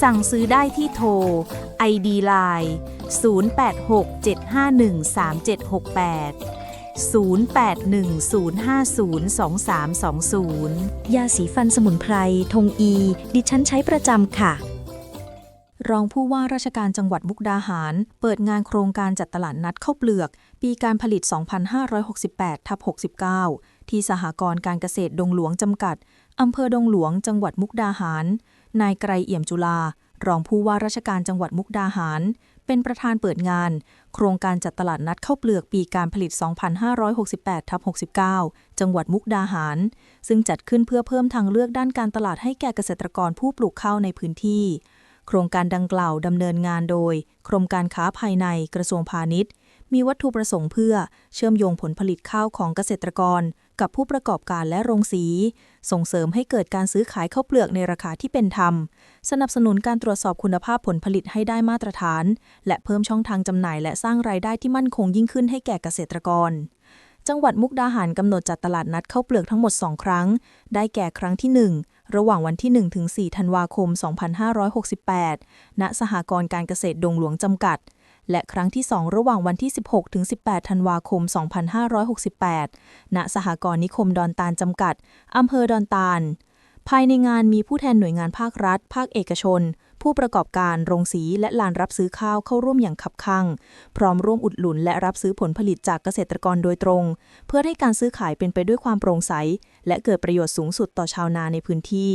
สั่งซื้อได้ที่โทร ID Line 0867513768 0810502320 ยาสีฟันสมุนไพร ทงอี ดิฉันใช้ประจำค่ะ รองผู้ว่าราชการจังหวัดมุกดาหาร เปิดงานโครงการจัดตลาดนัดข้าวเปลือก ปีการผลิต 2568ทับ69 ที่สหกรณ์การเกษตรดงหลวงจำกัด อำเภอดงหลวงจังหวัดมุกดาหาร นายไกรเอี่ยมจุลา รองผู้ว่าราชการจังหวัดมุกดาหาร เป็นประธานเปิดงาน โครงการจัดตลาดนัดข้าวเปลือกปีการผลิต 2568ทับ69 จังหวัดมุกดาหาร ซึ่งจัดขึ้นเพื่อเพิ่มทางเลือกด้านการตลาดให้แก่เกษตรกรผู้ปลูกข้าวในพื้นที่ โครงการดังกล่าวดำเนินงานโดยกรมการค้าภายในกระทรวงพาณิชย์ มีวัตถุประสงค์เพื่อเชื่อมโยงผลผลิตข้าวของเกษตรกรกับผู้ประกอบการและโรงสี ส่งเสริมให้เกิดการซื้อขายข้าวเปลือกในราคาที่เป็นธรรม สนับสนุนการตรวจสอบคุณภาพผลผลิตให้ได้มาตรฐาน และเพิ่มช่องทางจำหน่ายและสร้างรายได้ที่มั่นคงยิ่งขึ้นให้แก่เกษตรกร จังหวัดมุกดาหารกำหนดจัดตลาดนัดข้าวเปลือกทั้งหมด 2 ครั้ง ได้แก่ครั้งที่ 1ระหว่างวันที่ 1 ถึง 4 ธันวาคม 2568 ณ สหกรณ์การเกษตรดงหลวงจำกัด และครั้งที่ 2 ระหว่างวันที่ 16 ถึง 18 ธันวาคม 2568 ณ สหกรณ์นิคมดอนตาลจำกัด อำเภอดอนตาล ภายในงานมีผู้แทนหน่วยงานภาครัฐ ภาคเอกชน ผู้ประกอบการ โรงสี และลานรับซื้อข้าวเข้าร่วมอย่างขับคั่ง พร้อมร่วมอุดหนุนและรับซื้อผลผลิตจากเกษตรกรโดยตรง เพื่อให้การซื้อขายเป็นไปด้วยความโปร่งใส และเกิดประโยชน์สูงสุดต่อชาวนาในพื้นที่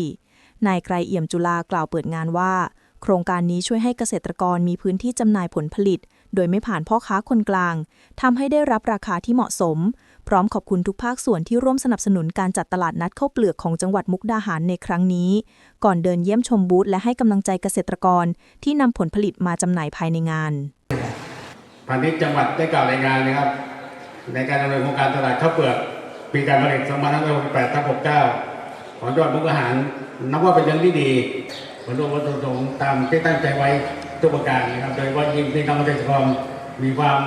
นายไกรเอี่ยมจุลากล่าวเปิดงานว่า โครงการนี้ช่วยให้เกษตรกรมีพื้นที่จำหน่ายผลผลิต โดยไม่ผ่านพ่อค้าคนกลางทำให้ได้รับราคาที่เหมาะสม พร้อมขอบคุณทุกภาคส่วนที่ร่วมสนับสนุนการจัดตลาดนัดข้าวเปลือกของจังหวัดมุกดาหารในครั้งนี้ ก่อนเดินเยี่ยมชมบูธและให้กำลังใจเกษตรกรที่นำผลผลิตมาจำหน่ายภายในงานพาณิชย์จังหวัดได้กล่าวรายงานนะครับ ในการดำเนินโครงการตลาดข้าวเปลือก ปีการผลิต 2568-69 ของจังหวัดมุกดาหารนับว่าเป็นเรื่องที่ดีผลรวมวัตถุประสงค์ตามที่ตั้งใจไว้ทุกประการนะครับ โดยเฉพาะยิ่งพี่น้องเกษตรกรมีความ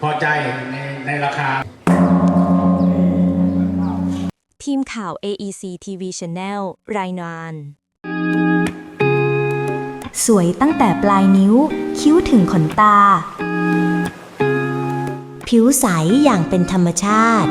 พอใจในในราคา ทีมข่าว AEC TV Channel รายงาน สวยตั้งแต่ปลายนิ้ว คิ้วถึงขนตา ผิวใสอย่างเป็นธรรมชาติ